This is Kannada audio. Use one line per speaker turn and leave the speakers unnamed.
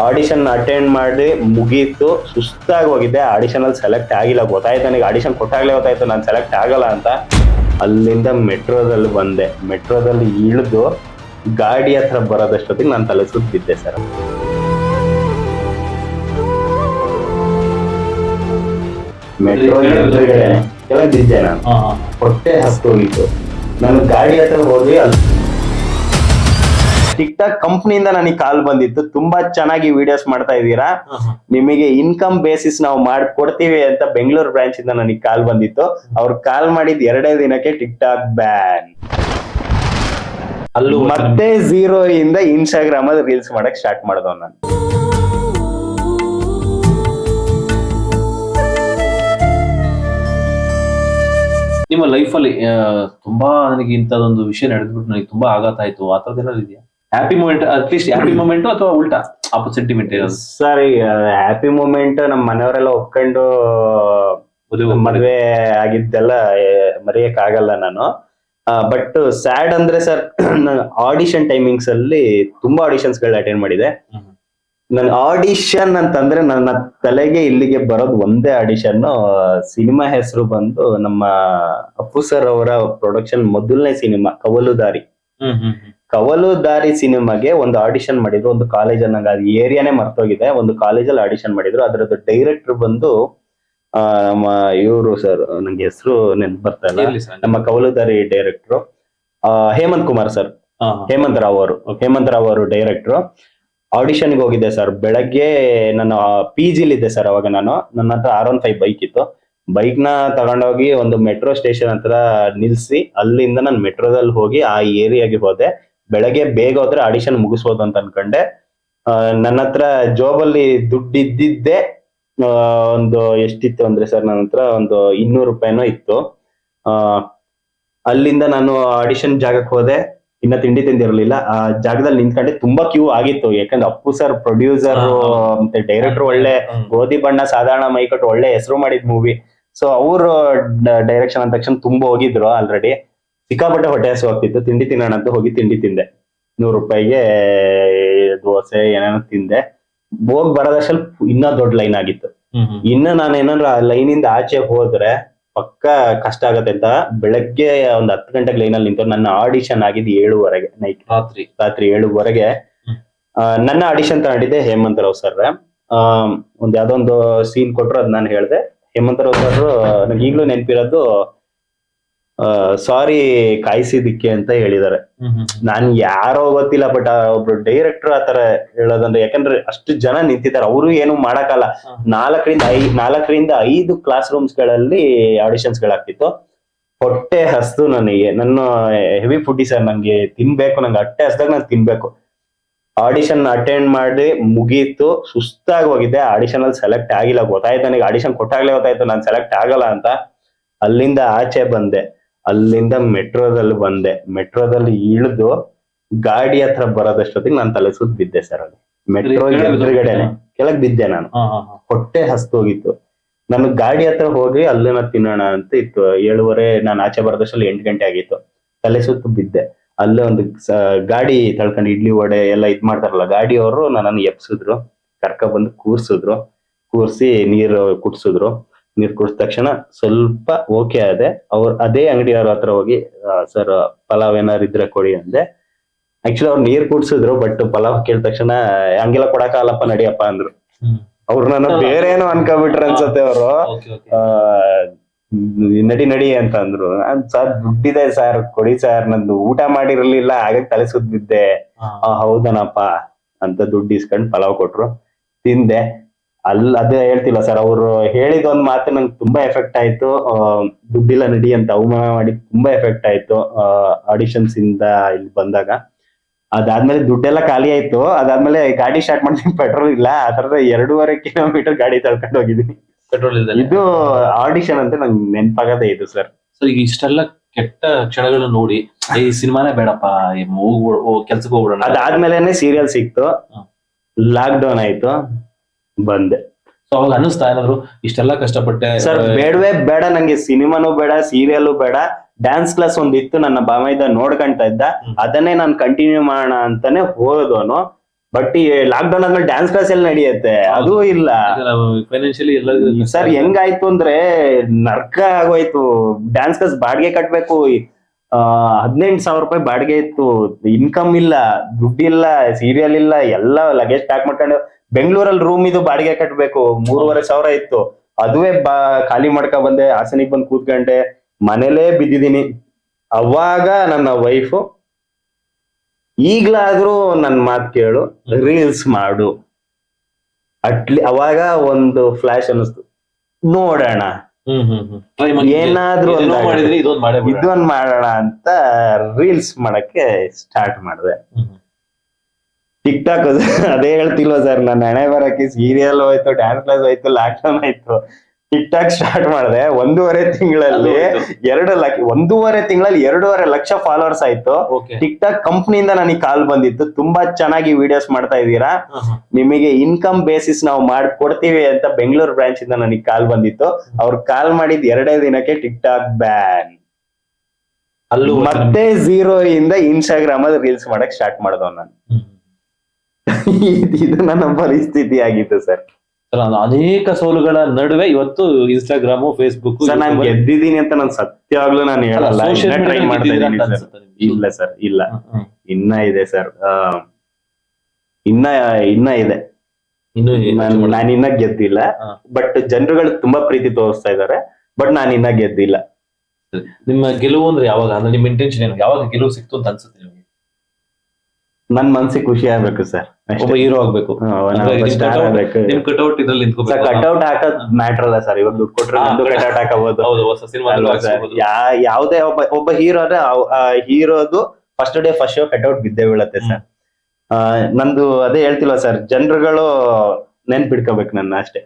ಆಡಿಷನ್ ಅಟೆಂಡ್ ಮಾಡಿ ಮುಗೀತು ಸುಸ್ತಾಗಿ ಹೋಗಿದ್ದೆ. ಆಡಿಷನ್ ಅಲ್ಲಿ ಸೆಲೆಕ್ಟ್ ಆಗಿಲ್ಲ. ಗೊತ್ತಾಯ್ತು ನನಗೆ ಆಡಿಷನ್ ಕೊಟ್ಟಾಗ್ಲೇ ಗೊತ್ತಾಯ್ತು. ನಾನು ಸೆಲೆಕ್ಟ್ ಆಗಲ್ಲ ಅಂತ ಅಲ್ಲಿಂದ ಮೆಟ್ರೋದಲ್ಲಿ ಬಂದೆ. ಮೆಟ್ರೋದಲ್ಲಿ ಇಳಿದು ಗಾಡಿ ಹತ್ರ ಬರೋದಷ್ಟೊತ್ತಿಗೆ ನಾನು ತಲೆ ಸುತ್ತಿದ್ದೆ ಸರ್. ಮೆಟ್ರೋ ಎದುರುಗಡೆ ಕೆಳಗೆ ಬಿದ್ದೆ ನಾನು. ಹೊಟ್ಟೆ ಹತ್ತು ಹೋಗಿತ್ತು ನಾನು ಗಾಡಿ ಹತ್ರ ಹೋಗಿ ಅಲ್ಲಿ ಟಿಕ್ ಟಾಕ್ ಕಂಪ್ನಿಯಿಂದ ನನಗೆ ಕಾಲ್ ಬಂದಿತ್ತು ತುಂಬಾ ಚೆನ್ನಾಗಿ ವಿಡಿಯೋಸ್ ಮಾಡ್ತಾ ಇದ್ದೀರಾ. ನಿಮಗೆ ಇನ್ಕಮ್ ಬೇಸಿಸ್ ನಾವು ಮಾಡ್ಕೊಡ್ತೀವಿ ಅಂತ ಬೆಂಗಳೂರು ಬ್ರಾಂಚ್ ಇಂದ ನನಗೆ ಕಾಲ್ ಬಂದಿತ್ತು. ಅವ್ರು ಕಾಲ್ ಮಾಡಿದ್ ಎರಡೇ ದಿನಕ್ಕೆ ಟಿಕ್ ಟಾಕ್ ಬ್ಯಾನ್
ಅಲ್ಲೂ
ಮತ್ತೆ ಝೀರೋ ಇಂದ ಇನ್ಸ್ಟಾಗ್ರಾಮ್ ಅಲ್ಲಿ ರೀಲ್ಸ್ ಮಾಡಕ್ ಸ್ಟಾರ್ಟ್ ಮಾಡ್ದವ್ ನಾನು.
ನಿಮ್ಮ ಲೈಫಲ್ಲಿ ಅಲ್ಲಿ ತುಂಬಾ ನನಗೆ ಇಂಥದ್ದೊಂದು ವಿಷಯ ನಡೆದ್ಬಿಟ್ಟು ನನಗೆ ತುಂಬಾ ಆಘಾತ ಆಯ್ತು. ಆ ಥರದ್ದೇನಾದ್ರು ಇದೆಯಾ? Happy moment at least happy moment ಅಥವಾ ಉಲ್ಟಾ? Opposite sentiment
sir happy moment ನಮ್ಮ ಮನೆಯವರೆಲ್ಲ ಒಪ್ಕೊಂಡು
ಮದುವೆ
ಆಗಿದ್ದೆಲ್ಲ ಮರೆಯಕ್ ಆಗಲ್ಲ ನಾನು. ಬಟ್ ಸ್ಯಾಡ್ ಅಂದ್ರೆ ಸರ್ ನಾನು ಆಡಿಷನ್ ಟೈಮಿಂಗ್ಸ್ ಅಲ್ಲಿ ತುಂಬಾ ಆಡಿಷನ್ಸ್ಗಳು ಅಟೆಂಡ್ ಮಾಡಿದೆ. ನನ್ ಆಡಿಷನ್ ಅಂತಂದ್ರೆ ನನ್ನ ತಲೆಗೆ ಇಲ್ಲಿಗೆ ಬರೋದು ಒಂದೇ ಆಡಿಷನ್ ಸಿನಿಮಾ ಹೆಸರು ಬಂದು ನಮ್ಮ ಅಪ್ಪು ಸರ್ ಅವರ ಪ್ರೊಡಕ್ಷನ್ ಮೊದಲನೇ ಸಿನಿಮಾ
ಕವಲುದಾರಿ.
ಕವಲು ದಾರಿ ಸಿನಿಮಾಗೆ ಒಂದು ಆಡಿಷನ್ ಮಾಡಿದ್ರು ಒಂದು ಕಾಲೇಜ್ ನಂಗೆ ಅದು ಏರಿಯಾನೇ ಮರ್ತೋಗಿದೆ. ಒಂದು ಕಾಲೇಜಲ್ಲಿ ಆಡಿಷನ್ ಮಾಡಿದ್ರು. ಅದರದ್ದು ಡೈರೆಕ್ಟರ್ ಬಂದು ಆ, ನಮ್ಮ ಇವರು ಸರ್ ನಂಗೆ ಹೆಸರು ನೆನ್ಪು ಬರ್ತಾ ಇಲ್ಲ. ನಮ್ಮ ಕವಲುದಾರಿ ಡೈರೆಕ್ಟ್ರು ಹೇಮಂತ್ ಕುಮಾರ್ ಸರ್. ಹೇಮಂತ್ ರಾವ್ ಅವರು. ಹೇಮಂತ್ ರಾವ್ ಅವರು ಡೈರೆಕ್ಟ್ರು ಆಡಿಷನ್ಗೆ ಹೋಗಿದ್ದೆ ಸರ್ ಬೆಳಗ್ಗೆ ನಾನು ಪಿ ಇದ್ದೆ ಸರ್ ಅವಾಗ ನಾನು. ನನ್ನ ಹತ್ರ ಆರ್ ಒನ್ ಫೈವ್ ಬೈಕ್ ಇತ್ತು. ಬೈಕ್ನ ತಗೊಂಡೋಗಿ ಒಂದು ಮೆಟ್ರೋ ಸ್ಟೇಷನ್ ಹತ್ರ ನಿಲ್ಸಿ ಅಲ್ಲಿಂದ ನಾನು ಮೆಟ್ರೋದಲ್ಲಿ ಹೋಗಿ ಆ ಏರಿಯಾಗೆ ಹೋದೆ. ಬೆಳಗ್ಗೆ ಬೇಗ ಹೋದ್ರೆ ಆಡಿಷನ್ ಮುಗಿಸ್ಬೋದು ಅಂತ ಅನ್ಕೊಂಡೆ. ನನ್ನ ಹತ್ರ ಜೋಬಲ್ಲಿ ದುಡ್ಡು ಇದ್ದಿದ್ದೆ ಒಂದು ಎಷ್ಟಿತ್ತು ಅಂದ್ರೆ ಸರ್ ನನ್ನ ಹತ್ರ ಒಂದು ಇನ್ನೂರು ರೂಪಾಯಿನೋ ಇತ್ತು. ಆ ಅಲ್ಲಿಂದ ನಾನು ಆಡಿಷನ್ ಜಾಗಕ್ಕೆ ಹೋದೆ. ಇನ್ನ ತಿಂಡಿ ತಿಂದಿರಲಿಲ್ಲ. ಆ ಜಾಗದಲ್ಲಿ ನಿಂತ್ಕೊಂಡೆ. ತುಂಬಾ ಕ್ಯೂ ಆಗಿತ್ತು. ಯಾಕಂದ್ರೆ ಅಪ್ಪು ಸರ್ ಪ್ರೊಡ್ಯೂಸರ್. ಮತ್ತೆ ಡೈರೆಕ್ಟರ್ ಒಳ್ಳೆ. ಗೋಧಿ ಬಣ್ಣ ಸಾಧಾರಣ ಮೈಕಟ್ಟು ಒಳ್ಳೆ ಹೆಸರು ಮಾಡಿದ್ ಮೂವಿ ಸೊ ಅವರು ಡೈರೆಕ್ಷನ್ ಅಂದ ತಕ್ಷಣ ತುಂಬಾ ಹೋಗಿದ್ರು ಆಲ್ರೆಡಿ ಸಿಕ್ಕಾಪಟ್ಟೆ ಹೊಟ್ಟೆ ಹಸು ಆಗ್ತಿತ್ತು. ತಿಂಡಿ ತಿನ್ನೋಣ ಅಂತ ಹೋಗಿ ತಿಂಡಿ ತಿಂದೆ. ನೂರು ರೂಪಾಯಿಗೆ ದೋಸೆ ಏನೇನೋ ತಿಂದೆ. ಹೋಗ್ ಬರೋದಷ್ಟಲ್ಲಿ ಇನ್ನ ದೊಡ್ಡ ಲೈನ್ ಆಗಿತ್ತು. ಇನ್ನ ನಾನು ಏನಾದ್ರು ಆ ಇಂದ ಆಚೆ ಹೋದ್ರೆ ಪಕ್ಕ ಕಷ್ಟ ಆಗತ್ತೆ ಅಂತ ಬೆಳಗ್ಗೆ ಒಂದ್ ಹತ್ತು ಗಂಟೆಗೆ ಲೈನ್ ಅಲ್ಲಿ ನಿಂತು ನನ್ನ ಆಡಿಷನ್ ಆಗಿದ್ದು ಏಳುವರೆಗೆ ನೈಟ್
ರಾತ್ರಿ.
ರಾತ್ರಿ ಏಳುವರೆಗೆ. ನನ್ನ ಆಡಿಷನ್ ತಗೊಂಡಿದ್ದೆ ಹೇಮಂತ್ ರಾವ್ ಸರ್ ಒಂದ್ ಯಾವ್ದೊಂದು ಸೀನ್ ಕೊಟ್ರು ಅದ್ ನಾನು ಹೇಳ್ದೆ. ಹೇಮಂತ್ ರಾವ್ ಸರ್ ನನಗೆ ಈಗ್ಲೂ ನೆನಪಿರೋದು ಸಾರಿ ಕಾಯಿಸಿದಿಕ್ಕೆ ಅಂತ ಹೇಳಿದ್ದಾರೆ. ನಾನ್ ಯಾರೋ ಗೊತ್ತಿಲ್ಲ ಬಟ್ ಒಬ್ರು ಡೈರೆಕ್ಟರ್ ಆತರ ಹೇಳೋದಂದ್ರೆ ಯಾಕಂದ್ರೆ ಅಷ್ಟು ಜನ ನಿಂತಿದ್ದಾರೆ. ಅವರು ಏನು ಮಾಡಕ್ಕಲ್ಲ ನಾಲ್ಕರಿಂದ ಐ ನಾಲ್ಕರಿಂದ ಐದು ಕ್ಲಾಸ್ ರೂಮ್ಸ್ಗಳಲ್ಲಿ ಆಡಿಷನ್ಸ್ ಗಳಾಗ್ತಿತ್ತು. ಹೊಟ್ಟೆ ಹಸ್ತು ನನಗೆ. ನನ್ನ ಹೆವಿ ಫುಡ್ಡಿ ಸರ್ ನಂಗೆ ತಿನ್ಬೇಕು ನಂಗೆ ಹೊಟ್ಟೆ ಹಸ್ದಾಗ ನಾನು ತಿನ್ಬೇಕು. ಆಡಿಷನ್ ಅಟೆಂಡ್ ಮಾಡಿ ಮುಗೀತು ಸುಸ್ತಾಗಿ ಹೋಗಿದ್ದೆ. ಆಡಿಷನ್ ಅಲ್ಲಿ ಸೆಲೆಕ್ಟ್ ಆಗಿಲ್ಲ. ಗೊತ್ತಾಯ್ತು ನನಗೆ. ಆಡಿಷನ್ ಕೊಟ್ಟಾಗ್ಲೇ ಗೊತ್ತಾಯ್ತು. ನಾನು ಸೆಲೆಕ್ಟ್ ಆಗಲ್ಲ ಅಂತ ಅಲ್ಲಿಂದ ಆಚೆ ಬಂದೆ. ಅಲ್ಲಿಂದ ಮೆಟ್ರೋದಲ್ಲಿ ಬಂದೆ. ಮೆಟ್ರೋದಲ್ಲಿ ಇಳಿದು ಗಾಡಿ ಹತ್ರ ಬರೋದಷ್ಟೊತ್ತಿಗೆ ನಾನು ತಲೆ ಸುತ್ತ ಬಿದ್ದೆ ಸರ್ ಅಲ್ಲಿ. ಮೆಟ್ರೋ ಎದುರುಗಡೆನೆ. ಕೆಳಗ್ ಬಿದ್ದೆ ನಾನು. ಹೊಟ್ಟೆ ಹಸ್ತು ಹೋಗಿತ್ತು ನಾನು ಗಾಡಿ ಹತ್ರ ಹೋಗಿ ಅಲ್ಲಿನ ತಿನ್ನೋಣ ಅಂತ ಇತ್ತು. ಏಳುವರೆ ನಾನು ಆಚೆ ಬರೋದಷ್ಟಲ್ಲಿ ಎಂಟು ಗಂಟೆ ಆಗಿತ್ತು. ತಲೆ ಸುತ್ತು ಬಿದ್ದೆ. ಅಲ್ಲೇ ಒಂದು ಗಾಡಿ ತಳ್ಕೊಂಡು ಇಡ್ಲಿ ವಡೆ ಎಲ್ಲ ಇದ್ ಮಾಡ್ತಾರಲ್ಲ ಗಾಡಿಯವರು ನನ್ನನ್ನು ಎಪ್ಸಿದ್ರು ಕರ್ಕ ಬಂದು ಕೂರ್ಸಿದ್ರು. ಕೂರ್ಸಿ ನೀರು ಕುಡ್ಸಿದ್ರು. ನೀರ್ ಕುಡಿದ ತಕ್ಷಣ ಸ್ವಲ್ಪ ಓಕೆ ಆದೆ. ಅವ್ರು ಅದೇ ಅಂಗಡಿಯವ್ರ ಹತ್ರ ಹೋಗಿ ಸರ್ ಪಲಾವ್ ಏನಾರು ಇದ್ರೆ ಕೊಡಿ ಅಂದೆ. ಆಕ್ಚುಲಿ ಅವ್ರು ನೀರ್ ಕುಡ್ಸಿದ್ರು ಬಟ್ ಪಲಾವ್ ಕೇಳಿದ ತಕ್ಷಣ ಹಂಗೆಲ್ಲ ಕೊಡಕ್ಕಾಗಲ್ಲಪ್ಪ ನಡಿಯಪ್ಪ ಅಂದ್ರು. ಅವ್ರು ನನ್ನ ಬೇರೆ ಏನೋ ಅನ್ಕೊಬಿಟ್ರ ಅನ್ಸತ್ತೆ ಅವರು. ನಡಿ ನಡಿ ಅಂತ ಅಂದ್ರು. ನಾನ್ ಸರ್ ದುಡ್ಡಿದೆ ಸರ್ ಕೊಡಿ ಸರ್ ನಂದು ಊಟ ಮಾಡಿರ್ಲಿಲ್ಲ ಹಾಗೆ ತಲೆ ಸುದ್ದಿದ್ದೆ. ಆ ಹೌದನಪ್ಪ ಅಂತ ದುಡ್ಡು ಇಸ್ಕೊಂಡ್ ಪಲಾವ್ ಕೊಟ್ರು. ತಿಂದೆ. ಅಲ್ಲ ಅದೇ ಹೇಳ್ತಿಲ್ಲ ಸರ್ ಅವ್ರು ಹೇಳಿದ ಒಂದ್ ಮಾತು ನಂಗೆ ತುಂಬಾ ಎಫೆಕ್ಟ್ ಆಯ್ತು. ದುಡ್ಡಿಲ್ಲ ನಡಿ ಅಂತ ಅವಮಾನ ಮಾಡಿ ತುಂಬಾ ಎಫೆಕ್ಟ್ ಆಯ್ತು ಆಡಿಷನ್ಸ್ ಇಂದ ಇಲ್ಲಿ ಬಂದಾಗ. ಅದಾದ್ಮೇಲೆ ದುಡ್ಡೆಲ್ಲ ಖಾಲಿ ಆಯ್ತು. ಅದಾದ್ಮೇಲೆ ಗಾಡಿ ಸ್ಟಾರ್ಟ್ ಮಾಡ್ತೀನಿ ಪೆಟ್ರೋಲ್ ಇಲ್ಲ. ಆ ತರದ ಎರಡೂವರೆ ಕಿಲೋಮೀಟರ್ ಗಾಡಿ ತಳ್ಕೊಂಡು ಹೋಗಿದ್ದೀನಿ.
ಪೆಟ್ರೋಲ್ ಇಲ್ದಲೆ
ಇದು ಆಡಿಷನ್ ಅಂತ ನಂಗೆ ನೆನಪಾಗದೇ ಇದು ಸರ್
ಸೊ ಈಗ ಇಷ್ಟೆಲ್ಲ ಕೆಟ್ಟ ಕ್ಷಣಗಳನ್ನ ನೋಡಿ ಈ ಸಿನಿಮಾನೇ ಬೇಡಪ್ಪ ಕೆಲ್ಸಕ್ಕೆ ಹೋಗ್ಬಿಡೋಣ.
ಅದಾದ್ಮೇಲೆ ಸೀರಿಯಲ್ ಸಿಕ್ತು. ಲಾಕ್ ಡೌನ್ ಆಯ್ತು. ಬಂದೆ.
ಸೊ ಅವಾಗ ಅನಿಸ್ತಾ ಏನಾದ್ರು ಇಷ್ಟೆಲ್ಲ ಕಷ್ಟಪಟ್ಟೆ
ಸರ್ ಬೇಡವೇ ಬೇಡ ನಂಗೆ ಸಿನಿಮಾನು ಬೇಡ ಸೀರಿಯಲ್ ಬೇಡ ಡ್ಯಾನ್ಸ್ ಕ್ಲಾಸ್ ಒಂದ್ ಇತ್ತು ನನ್ನ ಬಾಮೈದ ನೋಡ್ಕೊಂತ ಇದ್ದ. ಅದನ್ನೇ ನಾನು ಕಂಟಿನ್ಯೂ ಮಾಡೋಣ ಅಂತಾನೆ ಹೋದವನು. ಬಟ್ ಈ ಲಾಕ್ ಡೌನ್ ಆದ್ಮೇಲೆ ಡ್ಯಾನ್ಸ್ ಕ್ಲಾಸ್ ಎಲ್ಲ ನಡೆಯುತ್ತೆ? ಅದು ಇಲ್ಲ.
ಫೈನಾನ್ಷಿಯಲಿ ಎಲ್ಲ
ಸರ್ ಹೆಂಗಾಯ್ತು ಅಂದ್ರೆ ನರ್ಕ ಆಗೋಯ್ತು. ಡ್ಯಾನ್ಸ್ ಕ್ಲಾಸ್ ಬಾಡಿಗೆ ಕಟ್ಬೇಕು. ಹದಿನೆಂಟು ಸಾವಿರ ರೂಪಾಯಿ ಬಾಡಿಗೆ ಇತ್ತು. ಇನ್ಕಮ್ ಇಲ್ಲ ದುಡ್ಡಿಲ್ಲ ಸೀರಿಯಲ್ ಇಲ್ಲ ಎಲ್ಲ ಲಗೇಜ್ ಪ್ಯಾಕ್ ಮಾಡ್ಕೊಂಡು ಬೆಂಗಳೂರಲ್ಲಿ ರೂಮ್ ಇದು ಬಾಡಿಗೆ ಕಟ್ಟಬೇಕು ಮೂರುವರೆ ಸಾವಿರ ಇತ್ತು. ಅದುವೇ ಬಾ ಖಾಲಿ ಮಾಡ್ಕೊ ಬಂದೆ. ಹಾಸನಿಗೆ ಬಂದು ಕೂತ್ಕೊಂಡೆ. ಮನೇಲೇ ಬಿದ್ದಿದ್ದೀನಿ. ಅವಾಗ ನನ್ನ ವೈಫು ಈಗ್ಲಾದ್ರೂ ನನ್ ಮಾತ್ ಕೇಳು ರೀಲ್ಸ್ ಮಾಡು. ಅಟ್ಲಿ ಅವಾಗ ಒಂದು ಫ್ಲಾಶ್ ಅನ್ನಿಸ್ತು. ನೋಡೋಣ. ಏನಾದ್ರೂ
ಇದೊಂದು
ಮಾಡೋಣ ಅಂತ ರೀಲ್ಸ್ ಮಾಡಕ್ಕೆ ಸ್ಟಾರ್ಟ್ ಮಾಡಿದೆ. ಟಿಕ್ ಟಾಕ್ ಅದೇ ಹೇಳ್ತಿಲ್ವ ಸರ್ ನನ್ನ ಹಣೆ ಬರಕ್ಕೆ ಸೀರಿಯಲ್ ಹೋಯ್ತು ಡ್ಯಾನ್ಸ್ ಕ್ಲಾಸ್ ಹೋಯ್ತು ಲಾಕ್ಡೌನ್ ಆಯ್ತು. ಟಿಕ್ ಟಾಕ್ ಸ್ಟಾರ್ಟ್ ಮಾಡಿದೆ ಒಂದೂವರೆ ತಿಂಗಳಲ್ಲಿ ಎರಡು ಲಕ್ಷ ಒಂದೂವರೆ ತಿಂಗಳಲ್ಲಿ ಎರಡೂವರೆ ಲಕ್ಷ ಫಾಲೋವರ್ಸ್ ಆಯ್ತು. ಟಿಕ್ ಟಾಕ್ ಕಂಪ್ನಿಯಿಂದ ನನಗೆ ಕಾಲ್ ಬಂದಿತ್ತು ತುಂಬಾ ಚೆನ್ನಾಗಿ ವಿಡಿಯೋಸ್ ಮಾಡ್ತಾ ಇದ್ದೀರಾ. ನಿಮಗೆ ಇನ್ಕಮ್ ಬೇಸಿಸ್ ನಾವು ಮಾಡ್ಕೊಡ್ತೀವಿ ಅಂತ ಬೆಂಗಳೂರು ಬ್ರಾಂಚ್ ಇಂದ ನನಗೆ ಕಾಲ್ ಬಂದಿತ್ತು. ಅವ್ರು ಕಾಲ್ ಮಾಡಿದ್ ಎರಡೇ ದಿನಕ್ಕೆ ಟಿಕ್ ಟಾಕ್ ಬ್ಯಾನ್
ಅಲ್ಲೂ
ಮತ್ತೆ ಝೀರೋ ಇಂದ ಇನ್ಸ್ಟಾಗ್ರಾಮ್ ಅಲ್ಲಿ ರೀಲ್ಸ್ ಮಾಡಕ್ ಸ್ಟಾರ್ಟ್ ಮಾಡ್ದವ್ ನಾನು. ಇದು ನನ್ನ ಪರಿಸ್ಥಿತಿ ಆಗಿತ್ತು ಸರ್
ನಾನು ಅನೇಕ ಸೋಲುಗಳ ನಡುವೆ ಇವತ್ತು ಇನ್ಸ್ಟಾಗ್ರಾಮ್ ಫೇಸ್ಬುಕ್
ಸರ್ ನಾನು ಗೆದ್ದಿದ್ದೀನಿ ಅಂತ ನಾನು ಸತ್ಯವಾಗ್ಲೂ ನಾನು ಹೇಳಲ್ಲ. ಟ್ರೈ ಮಾಡ್ತಾ ಇಲ್ಲ ಸರ್ ಇಲ್ಲ. ಇನ್ನ ಇದೆ ಸರ್ ಇನ್ನ ಇನ್ನ ಇದೆ.
ಇನ್ನು
ನಾನು ನಾನು ಇನ್ನ ಗೆದ್ದಿಲ್ಲ. ಬಟ್ ಜನರುಗಳು ತುಂಬಾ ಪ್ರೀತಿ ತೋರಿಸ್ತಾ ಇದಾರೆ ಬಟ್ ನಾನು ಇನ್ನ ಗೆದ್ದಿಲ್ಲ.
ನಿಮ್ಮ ಗೆಲುವು ಅಂದ್ರೆ ಯಾವಾಗ? ಅಂದ್ರೆ ನಿಮ್ಮ ಇಂಟೆನ್ಷನ್ ಏನು? ಯಾವಾಗ ಗೆಲುವು ಸಿಕ್ತು ಅಂತ ಅನ್ಸುತ್ತೆ ನಿಮಗೆ?
ನನ್ ಮನ್ಸಿಗೆ ಖುಷಿ ಆಗ್ಬೇಕು ಸರ್.
ಒಬ್ಬ ಹೀರೋ ಆಗ್ಬೇಕು. ನಿಮ್ ಕಟೌಟ್ ಇದ್ರಲ್ಲಿ ನಿಂತ್ಕೋಬೇಕು.
ಕಟ್ಔಟ್ ಹಾಕೋದ್ ಮ್ಯಾಟರ್ ಅಲ್ಲ ಸರ್. ಇವಾಗ ದುಡ್ಡು ಕೊಟ್ರೆ ಒಂದು. ಕಟ್ಔಟ್ ಹಾಕಬಹುದು
ಹೌದು ಹೊಸ ಸಿನಿಮಾ
ಅಲ್ವಾ ಯಾವುದೇ ಒಬ್ಬ ಒಬ್ಬ ಹೀರೋ ಅಂದ್ರೆ ಹೀರೋದು first day first show cutout ಬಿದ್ದೇ ಬೀಳತ್ತೆ ಸರ್. ನಂದು ಅದೇ ಹೇಳ್ತಿಲ್ವಾ ಸರ್ ಜನರುಗಳು ನೆನ್ಪಿಡ್ಕೋಬೇಕು ನನ್ನ ಅಷ್ಟೇ.